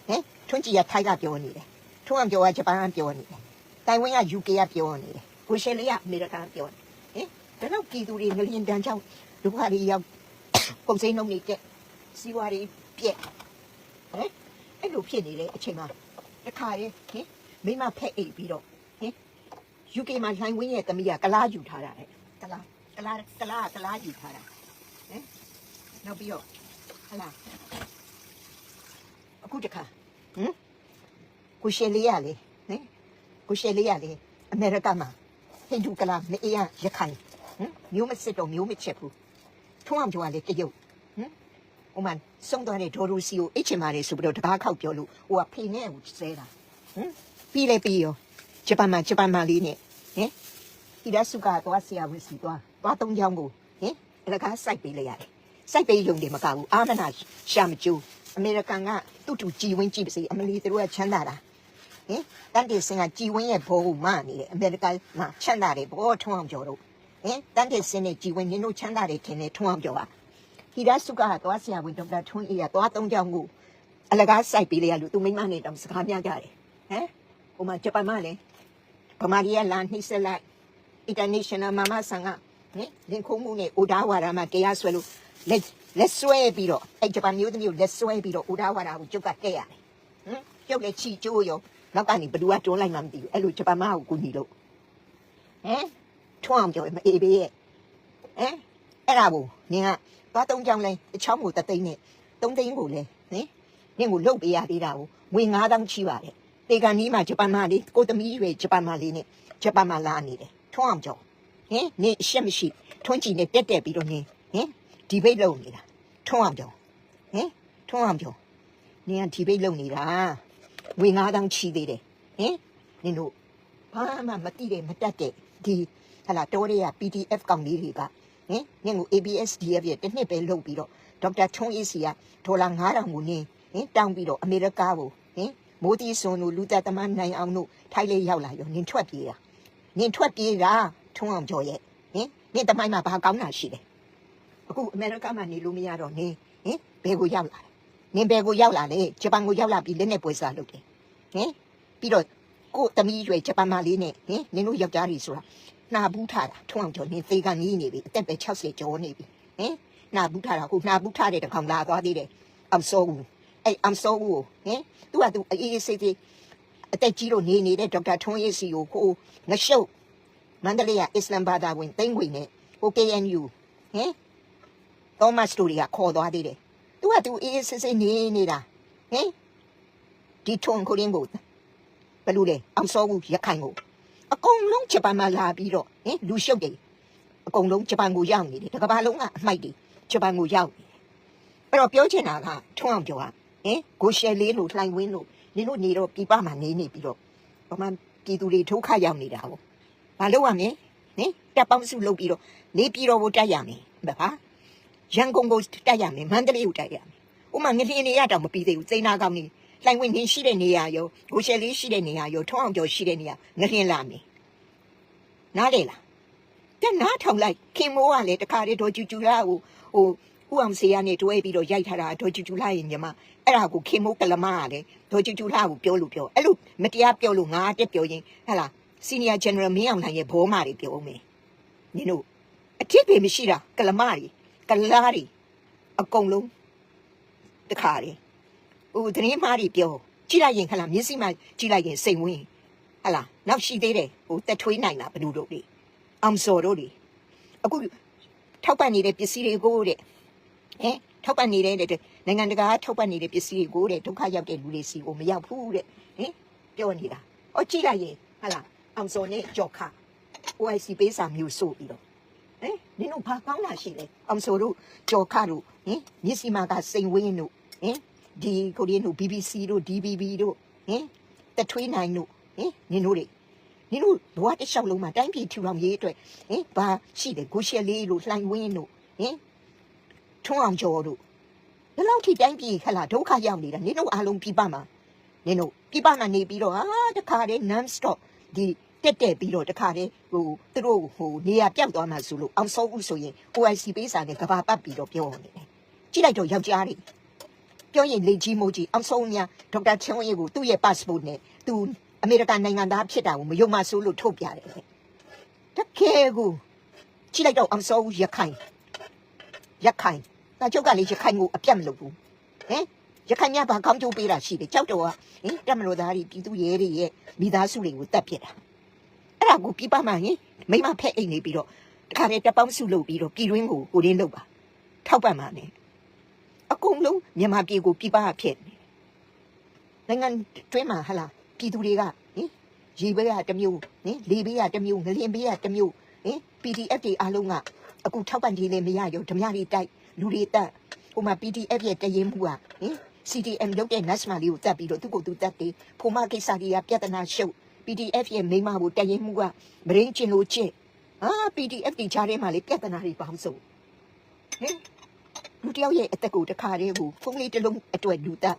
ဟမ်ထွန်းကြည်ကထိုက်ကပြောနေတယ်ထွန်းကပြောကဂျပန်ကပြောနေတယ်တိုင်ဝင်းက UK ကပြောနေတယ်ကိုရှယ်လေးကအမေရိကန်ကပြောနေဟင်ဒါတော့ပြည်သူတွေငလျင်တန်းချောင်းလူဟာတွေရောက် ပုံစိမ်းနှုံနေတဲ့စီဝါတွေပြက်ဟမ်အဲ့လိုဖြစ်နေတဲ့အချိန်မှာတခါရဲ့ဟင်မိမဖက်အိပ်ပြီးတော့ UK မှာလှိုင်ဝင်းရဲ့သမီးကကလားယူထားတာလေကလားကလားကလားကလားယူထားတာဟမ်နောက်ပြီးတော့ဟလာအခုတခါဟမ်ကိုရှယ်လေးရလေဟမ်ကိုရှယ်လေးရလေအမေရိကမှာဟိန္ဒူကလားမေးရရခိုင်ဟမ်မျိုးမစစ်တော့မျိုးမချက်ဘူး ထွန်းအောင်ကျော်ကလည်းတရုတ်ဟမ်ဟိုမှာဆုံးသွားတဲ့ဒေါ်ရူစီကိုအိတ်ချင်ပါတယ်ဆိုပြီးတော့တကားခောက်ပြောလို့ဟိုကဖေနဲ့ကိုဆဲတာဟမ်ပြီးလဲပြီးရောဂျပန်မှာဂျပန်မှာလေးနဲ့ဟမ်ဒီရစုကတော့ဆရာဝန်စီသွားသွားသုံးချောင်းကိုဟမ်အလကားစိုက်ပေးလိုက်ရတယ်စိုက်ပေးရုံတွေမကဘူးအာမနာရှာမကျိုးအမေရိကန်ကတူတူကြည်ဝင်းကြည့်ပါစေအမလီတို့ကချမ်းသာတာဟင်တန်တေစင်ကကြည်ဝင်းရဲ့ဘောကိုမနေတယ်အမေရိကန်မှာချမ်းသာတယ်ဘောထွန်းအောင်ကျော်တို့ ဟင်တန်တေစင်နဲ့ကြည်ဝင်းနင်တို့ချမ်းသာတယ်ထင်တယ်ထွန်းအောင်ကျော်ကဟီရာစုကသွားဆရာဝန်ဒေါက်တာထွန်းအေးကသွားသုံးကြောင်းကိုအလကားစိုက်ပေးလိုက်ရလို့သူမိမနဲ့တောင်စကားများကြတယ်ဟမ်ဟိုမှာဂျပန်မှာလေဗမာရီကလာနှိစက်လိုက် international မမဆန်ကဟင်လင်ခုံးမှုနဲ့အိုဒါဝါရာမှာတရားဆွဲလို့လက်လက်ဆွဲပြီးတော့အဲ့ဂျပန်မျိုးသမီးကိုလက်ဆွဲပြီးတော့အိုဒါဝါရာကိုကျုပ်ကတဲ့ရတယ်ဟင်ကျုပ်လည်းချီကျိုးရောနောက်ကနေဘယ်သူကတွန်းလိုက်မှမသိဘူးအဲ့လိုဂျပန်မကိုကူညီလို့ဟမ် ထွန်းအောင်ပြောမအေးဘေးရဲ့ဟမ်အဲ့ဒါကိုနင်ကသွားသုံးကြောင်းလဲတစ်ချောင်းကိုတသိန်းနဲ့သုံးသိန်းကိုလဲဟင်နင်ကိုလုတ်ပေးရသေးတာကိုငွေ9000ချီပါတယ်တေကန်ကြီးမှာဂျပန်မလေးကိုသမီးရွယ်ဂျပန်မလေးနဲ့ဂျပန်မလာနေတယ်ထွန်းအောင်ကျော်ဟင်နေအရှက်မရှိထွန်းကြည့်နေတက်တက်ပြီးတော့နေဟင်ဒီဘိတ်လုံနေတာထွန်းအောင်ပြောဟင်ထွန်းအောင်ပြောနေကဒီဘိတ်လုံနေတာဝေ9000ချီသေးတယ်ဟင်နင်တို့ဘာမှမတိတယ်မတက်တဲ့ဒီ ဟလာတော်ရရ PDF ကောင်လေးတွေကဟင်နင်ကို ABSDF ရဲ့တစ်နှစ်ပဲလုပ်ပြီးတော့ဒေါက်တာထွန်းအေးစီကဒေါ်လာ9000ကိုနင်ဟင်တောင်းပြီးတော့အမေရိကကိုဟင်မိုးတီဆွန်တို့လူသက်သမားနိုင်အောင်တို့ထိုက်လေးရောက်လာရောနင်ထွက်ပြေးတာနင်ထွက်ပြေးတာထုံးအောင်ကျော်ရဲ့ဟင်နင်တမိုင်းမှာဘာကောင်းတာရှိလဲအခုအမေရိကမှာနေလို့မရတော့နင်ဟင်ဘယ်ကိုရောက်လာလဲနင်ဘယ်ကိုရောက်လာလဲဂျပန်ကိုရောက်လာပြီးလက်နဲ့ပွဲစားလုပ်တယ်ဟင်ပြီးတော့ကို့သမီးရွယ်ဂျပန်မလေးနဲ့ဟင်နင်တို့ယောက်ျားကြီးဆိုတာ နှာဘူးထားတာထုံးအောင်ကျော်နင်သေကန်ကြီးနေပြီအသက်ပဲ60ကျော်နေပြီဟင်နှာဘူးထားတာအခုနှာဘူးထားတဲ့တကောင်လာသွားသေးတယ်အမ်ဆိုးဦးအဲ့အမ်ဆိုးဦးဟင်သူကသူအေးအေးဆေးဆေးအသက်ကြီးလို့နေနေတဲ့ဒေါက်တာထွန်းရေးစီကိုကိုငရှုပ်မန္တလေးကအစ္စလမ်ဘာသာဝင်သိန်းဝင်နဲ့ဟို KNU ဟင်သောမတ်စတိုရီကခေါ်သွားသေးတယ်။ तू က तू အေးအေးဆေးဆေးနေနေတာဟင်ဒီထုံကိုရင်းကိုဘယ်လိုလဲအောင်စောဘူးရခိုင်ကို အကုန်လုံးဂျပန်မှာလာပြီးတော့ဟင်လူရှုပ်တယ်အကုန်လုံးဂျပန်ကိုရောက်နေတယ်တကဘာလုံးကအမိုက်တွေဂျပန်ကိုရောက်နေတယ်အဲ့တော့ပြောချင်တာကထုံအောင်ပြောတာဟင်ကိုရှယ်လေးလို့လှိုင်ဝင်းလို့နင်တို့နေတော့ပြပမှာနေနေပြီးတော့ဘာမှပြည်သူတွေဒုက္ခရောက်နေတာဟုတ်။ဘာလို့ရမလဲ။ဟင်တက်ပေါင်းစုလုပ်ပြီးတော့နေပြည်တော်ကိုတက်ရမယ်။ဘာရန်ကုန်ကိုတက်ရမယ်။မန္တလေးကိုတက်ရမယ်။ဥမာငလျင်နေရတော့မပြီးသေးဘူး။စိန်နာကောင်းနေ လှိုင်ဝင်နေရှိတဲ့နေရာရောကိုရှယ်လေးရှိတဲ့နေရာရောထုံးအောင်ကျော်ရှိတဲ့နေရာငလျင်လာမယ်။နားလေလား။တက်နားထောင်လိုက်ခင်မိုးကလည်းတခါတည်းဒေါ်ကျူကျူလာကိုဟိုဥအောင်စေရနေတွဲပြီးတော့ရိုက်ထားတာဒေါ်ကျူကျူလာရင်ညီမအဲ့ဒါကိုခင်မိုးကလမကလည်းဒေါ်ကျူကျူလာကိုပြောလို့ပြောအဲ့လိုမတရားပြောလို့ငါတက်ပြောရင်ဟဟလား senior general မင်းအောင်လှိုင်ရဲ့ဘောမာတွေပြောဦးမယ်နင်တို့အထစ်ပေမရှိတာကလမတွေကလားတွေအကုန်လုံးတခါတွေ ဟိုသတင်းမှားတွေပြောကြည့်လိုက်ရင်ခလားမျက်စိမှကြည့်လိုက်ရင်စိတ်ဝင်ဟလားနောက်ရှိသေးတယ်ဟိုတက်ထွေးနိုင်တာဘယ်လိုတို့တွေအောင်စော်တို့တွေအခုထောက်ပံ့နေတဲ့ပစ္စည်းတွေကိုတဲ့ဟင်ထောက်ပံ့နေတဲ့တဲ့နိုင်ငံတကာထောက်ပံ့နေတဲ့ပစ္စည်းတွေကိုတဲ့ဒုက္ခရောက်တဲ့လူတွေစီကိုမရောက်ဘူးတဲ့ဟင်ပြောနေတာ။အော်ကြည့်လိုက်ရင်ဟလာအောင်စော်နဲ့ကြော်ခ OIC ပေးစာမျိုးဆိုပြီးတော့ဟင်နင်တို့ဘာကောင်းတာရှိလဲအောင်စော်တို့ကြော်ခတို့ဟင်မြစ်စီမာကစိန်ဝင်းတို့ဟင် ဒီကိုရီးယားတို့ BBC တို့ DBB တို့ဟင်တထွေးနိုင်တို့ဟင်နင်တို့တွေနင်တို့ဘဝတစ်လျှောက်လုံးမှာတိုင်းပြည်ထူထောင်ရေးအတွက်ဟင်ဘာရှိတယ်ဂိုရှယ်လေးတို့လှိုင်ဝင်းတို့ဟင်ထွန်းအောင်ကျော်တို့ဘယ်လောက်ထိတိုင်းပြည်ခက်လာဒုက္ခရောက်နေတာနင်တို့အားလုံးပြပမှာနင်တို့ပြပမှာနေပြီးတော့ဟာတခါတည်း non stop ဒီတက်တက်ပြီးတော့တခါတည်းဟိုသူတို့ဟိုနေရာပြောက်သွားမှဆိုလို့အောင်စောဦးဆိုရင် OIC ပေးစာနဲ့ကဘာပတ်ပြီးတော့ပြောနေတယ်ကြည့်လိုက်တော့ယောက်ျားတွေ ပြောရင်လေကြီးမိုးကြီးအောင်စောဦးများဒေါက်တာချောင်းရီကိုသူ့ရဲ့ passport နဲ့သူအမေရိကန်နိုင်ငံသားဖြစ်တာကိုမယုံမှဆိုလို့ထုတ်ပြတယ်လေတကယ်ကိုကြည့်လိုက်တော့အောင်စောဦးရခိုင်ရခိုင်ဒါကျုပ်ကလေရခိုင်ကိုအပြတ်မလုပ်ဘူးဟမ်ရခိုင်များဘာကောင်းကျိုးပေးတာရှိတယ်ကြောက်တော့ကဟင်တက်မလို့သားတွေပြည်သူရဲတွေရဲ့မိသားစုတွေကိုတတ်ပြစ်တာအဲ့ဒါကိုပြပမှဟင်မိမဖက်အိတ်နေပြီးတော့တခါတည်းတပေါင်းစုလုပ်ပြီးတော့ပြည်တွင်းကိုကိုရင်းလုပ်ပါထောက်ပံ့ပါနဲ့ အကုန်လုံးမြန်မာပြည်ကိုပြပဖြစ်နေနိုင်ငံတွင်းမှာဟလာပြည်သူတွေကဟင်ရေဘေးကတစ်မျိုးဟင်လေဘေးကတစ်မျိုးငလျင်ဘေးကတစ်မျိုးဟဟင် PDF တွေအားလုံးကအခုထောက်ပံ့ကြီးလည်းမရရောဓမြတွေတိုက်လူတွေတက်ဟိုမှာ PDF ရဲ့တရင်မှုကဟင် CDM လုပ်တဲ့ NASMA လေးကိုတက်ပြီးတော့သူ့ကိုယ်သူတက်တယ်ဖိုမကိစ္စတွေကပြဿနာရှုပ် PDF ရဲ့မိမကိုတရင်မှုကမရင်းကျင်လို့ချင်းဟာ PDF တွေချားထဲမှာလေပြဿနာတွေပေါင်းစုံဟင် လူတယောက်ရဲ့အသက်ကိုတစ်ခါတည်းကိုဖုန်းလေးတစ်လုံးအတွက်လူတက်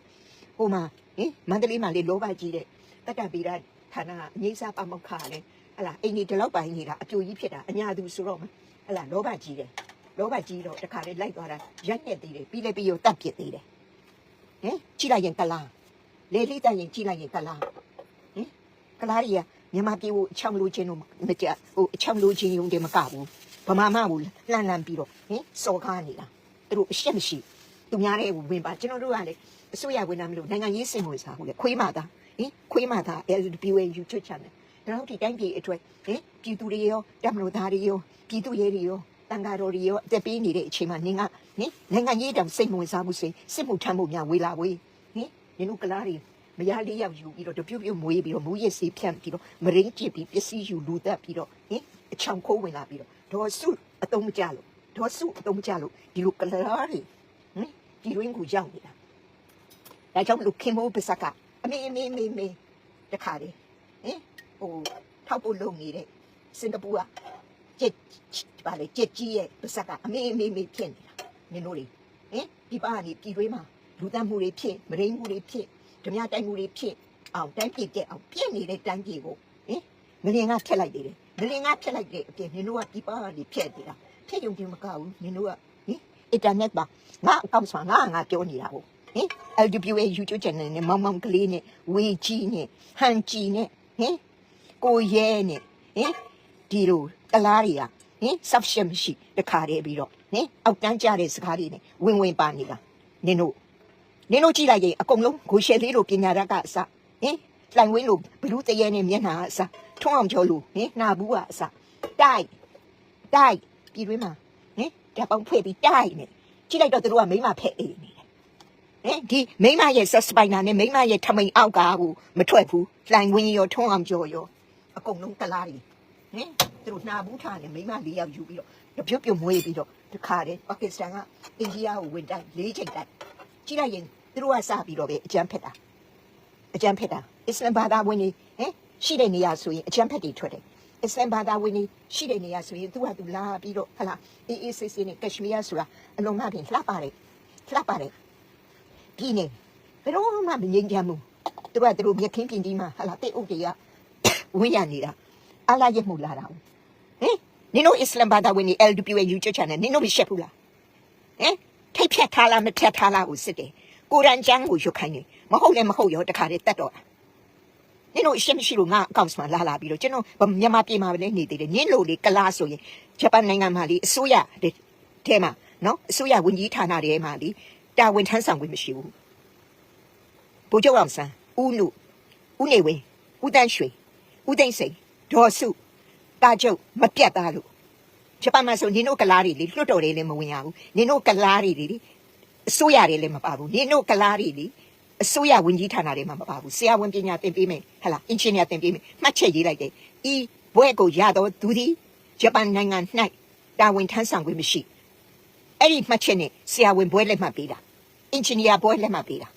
ဟိုမှာဟင်မန္တလေးမှာလေလောဘကြီးတဲ့တက်ကပေးတာဌာနကအငိမ့်စားပမောက်ခါလေဟလာအိမ်ကြီးဒီလောက်ပိုင်းနေတာအပြိုကြီးဖြစ်တာအညာသူဆိုတော့ဟလာလောဘကြီးတယ်လောဘကြီးတော့တစ်ခါတည်းလိုက်သွားတာရက်ညက်သေးတယ်ပြီးလည်းပြီးရောတတ်ပြစ်သေးတယ်ဟင်ကြည့်လိုက်ရင်ကလားလေလေးတက်ရင်ကြည့်လိုက်ရင်ကလားဟင်ကလားကြီးကမြန်မာပြည်ကိုအချောင်လိုခြင်းလို့မကြဟိုအချောင်လိုခြင်းယုံတယ်မကဘူးဗမာမဘူးလှန်လှန်ပြီးတော့ဟင်စော်ကားနေတာ သူတို့အရှက်မရှိသူများတဲ့ဝင်ပါကျွန်တော်တို့ကလေအစိုးရဝင်တာမလို့နိုင်ငံရေးစင်ဝင်စားဟုတ်လေခွေးမသားဟင်ခွေးမသား LWA YouTube channel ဒါတော့ဒီတိုင်းပြည်အတွက်ဟင်ပြည်သူတွေရောတမလို့သားတွေရောပြည်သူရဲတွေရောတန်ဃာတော်တွေရောအသက်ပေးနေတဲ့အချိန်မှာနင်ကဟင်နိုင်ငံရေးတောင်စိတ်မဝင်စားဘူးဆိုရင်စစ်မှုထမ်းမှုများဝေလာဝေးဟင်နင်တို့ကလားတွေမရလေးရောက်ယူပြီးတော့တပြုတ်ပြုတ်မွေးပြီးတော့မူးရစ်စီဖြန့်ပြီးတော့မရင်းကျစ်ပြီးပစ္စည်းယူလူသက်ပြီးတော့ဟင်အချောင်ခိုးဝင်လာပြီးတော့ဒေါ်စုအတုံးမကြလို့ ဒေါ်စုအတုံးမကြလို့ဒီလိုကလားတွေဟင်ဒီရင်းကိုရောက်နေတာဒါကြောင့်မလို့ခင်မိုးပစကအမေအမေအမေအမေတခါလေဟင်ဟိုထောက်ဖို့လုပ်နေတဲ့စင်ကာပူကကြက်ပါလေကြက်ကြီးရဲ့ပစကအမေအမေအမေဖြစ်နေတာနင်တို့လေဟင်ဒီပါကနေပြည်တွင်းမှာလူတတ်မှုတွေဖြစ်မရင်းမှုတွေဖြစ်ဓမြတိုက်မှုတွေဖြစ်အောင်တိုင်းပြည်တက်အောင်ပြည့်နေတဲ့တိုင်းပြည်ကိုဟင်ငလင်ကဖျက်လိုက်သေးတယ်ငလင်ကဖျက်လိုက်တဲ့အပြင်နင်တို့ကဒီပါကနေဖျက်နေတာ ဖျက်ယုံတင်မကဘူးနင်တို့ကဟင်အင်တာနက်ပါငါအကောင့်ဆွမ်းငါငါပြောနေတာဟုတ်ဟင် LWA YouTube channel နဲ့မောင်မောင်ကလေးနဲ့ဝေကြီးနဲ့ဟန်ကြီးနဲ့ဟင်ကိုရဲနဲ့ဟင်ဒီလိုကလားတွေကဟင် subscription မရှိတခါတည်းပြီးတော့ဟင်အောက်တန်းကြတဲ့စကားတွေနဲ့ဝင်ဝင်ပါနေတာနင်တို့နင်တို့ကြည့်လိုက်ရင်အကုန်လုံးကိုရှယ်သေးလို့ပညာရတ်ကအစဟင်လှိုင်ဝင်းလို့ဘလူးတရဲနဲ့မျက်နှာအစထွန်းအောင်ကျော်လို့ဟင်နှာဘူးကအစတိုက်တိုက် ပြည်တွင်းမှာဟင်ဓာတ်ပေါင်းဖွဲ့ပြီးတိုက်နေကြည့်လိုက်တော့သူတို့ကမိမဖက်အေးနေတယ်ဟင်ဒီမိမရဲ့ suspender နဲ့မိမရဲ့ထမိန်အောက်ကကိုမထွက်ဘူးလှိုင်ဝင်းရောထုံးအောင်ကြော်ရောအကုန်လုံးကလားတွေဟင်သူတို့နှာဘူးထားနဲ့မိမလေးယောက်ယူပြီးတော့တပြုတ်ပြုတ်မွေးပြီးတော့တခါတည်းပါကစ္စတန်ကအိန္ဒိယကိုဝင်တိုက်လေးချိန်တိုက်ကြည့်လိုက်ရင်သူတို့ကစပြီးတော့ပဲအကြမ်းဖက်တာအကြမ်းဖက်တာအစ္စလမ်ဘာသာဝင်ကြီးဟင်ရှိတဲ့နေရာဆိုရင်အကြမ်းဖက်တွေထွက်တယ် အစ္စလမ်ဘာသာဝင်ကြီးရှိတဲ့နေရာဆိုရင်သူကသူလာပြီးတော့ဟလာအေးအေးဆေးဆေးနဲ့ကက်ရှမီးယားဆိုတာအလုံးမပြင်လှပတယ်လှပတယ်ပြည်နေဘယ်တော့မှမငြိမ်းချမ်းဘူးသူကသူတို့မြက်ခင်းပြင်ကြီးမှာဟာလာတိတ်အုပ်တွေကဝင်းရနေတာအလားရမှုလာတာဟင်နင်တို့အစ္စလမ်ဘာသာဝင်တွေ LWA YouTube channel နင်တို့မရှက်ဘူးလားဟင်ထိတ်ဖြတ်ထားလားမဖြတ်ထားလားကိုစစ်တယ်ကိုရန်ကျန်းကိုရုတ်ခိုင်းနေမဟုတ်လည်းမဟုတ်ရောတခါတည်းတတ်တော့တာ နင်တို့အရှက်မရှိလို့ငါအကောင့်မှာလာလာပြီးတော့ကျွန်တော်မြန်မာပြည်မှာလည်းနေသေးတယ်နင်လိုလေကလားဆိုရင်ဂျပန်နိုင်ငံမှာလေအစိုးရတဲမှာနော်အစိုးရဝန်ကြီးဌာနတွေမှာလေတာဝန်ထမ်းဆောင်ခွင့်မရှိဘူးဗိုလ်ချုပ်အောင်ဆန်းဦးနုဦးနေဝင်းဦးတန်းရွှေဦးသိန်းစိန်ဒေါ်စုတာကျုပ်မပြတ်သားလို့ဂျပန်မှာဆိုနင်တို့ကလားတွေလေလွတ်တော်တွေလည်းမဝင်ရဘူးနင်တို့ကလားတွေလေအစိုးရတွေလည်းမပါဘူးနင်တို့ကလားတွေလေ အစိုးရဝန်ကြီးဌာနတွေမှာမပါဘူးဆရာဝန်ပညာသင်ပေးမယ်ဟလာအင်ဂျင်နီယာသင်ပေးမယ်မှတ်ချက်ရေးလိုက်တယ်ဤဘွဲကိုရတော့သူသည်ဂျပန်နိုင်ငံ၌တာဝန်ထမ်းဆောင်ခွင့်မရှိအဲ့ဒီမှတ်ချက်နဲ့ဆရာဝန်ဘွဲလက်မှတ်ပေးတာအင်ဂျင်နီယာဘွဲလက်မှတ်ပေးတာ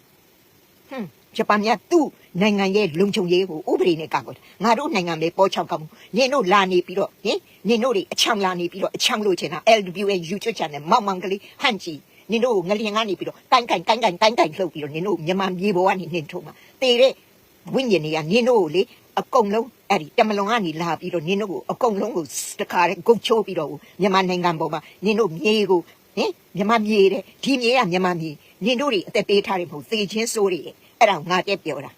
ဟွန်းဂျပန်ကသူ့နိုင်ငံရဲ့လုံခြုံရေးကိုဥပဒေနဲ့ကာကွယ်တယ်ငါတို့နိုင်ငံပဲပေါ်ချောက်ကောင်းနင်တို့လာနေပြီးတော့ဟင်နင်တို့တွေအချောင်လာနေပြီးတော့အချောင်လို့ချင်တာ LWA YouTube channel မောင်မောင်ကလေးဟန့်ကြည့် နင်တို့ငလျင်ကနေပြီးတော့တိုင်းကန်တိုင်းကန်တိုင်းကန်လှုပ်ပြီးတော့နင်တို့မြန်မာမြေပေါ်ကနေနင်ထုံးမှာတေတဲ့ဝိညာဉ်တွေကနင်တို့ကိုလေအကုန်လုံးအဲ့ဒီတမလွန်ကနေလာပြီးတော့နင်တို့ကိုအကုန်လုံးကိုတခါတည်းဂုတ်ချိုးပြီးတော့မြန်မာနိုင်ငံပေါ်မှာနင်တို့မြေကိုဟင်မြန်မာမြေတဲ့ဒီမြေကမြန်မာမြေနင်တို့တွေအသက်ပေးထားတယ်မဟုတ်သေချင်းစိုးတွေအဲ့ဒါငါတက်ပြောတာ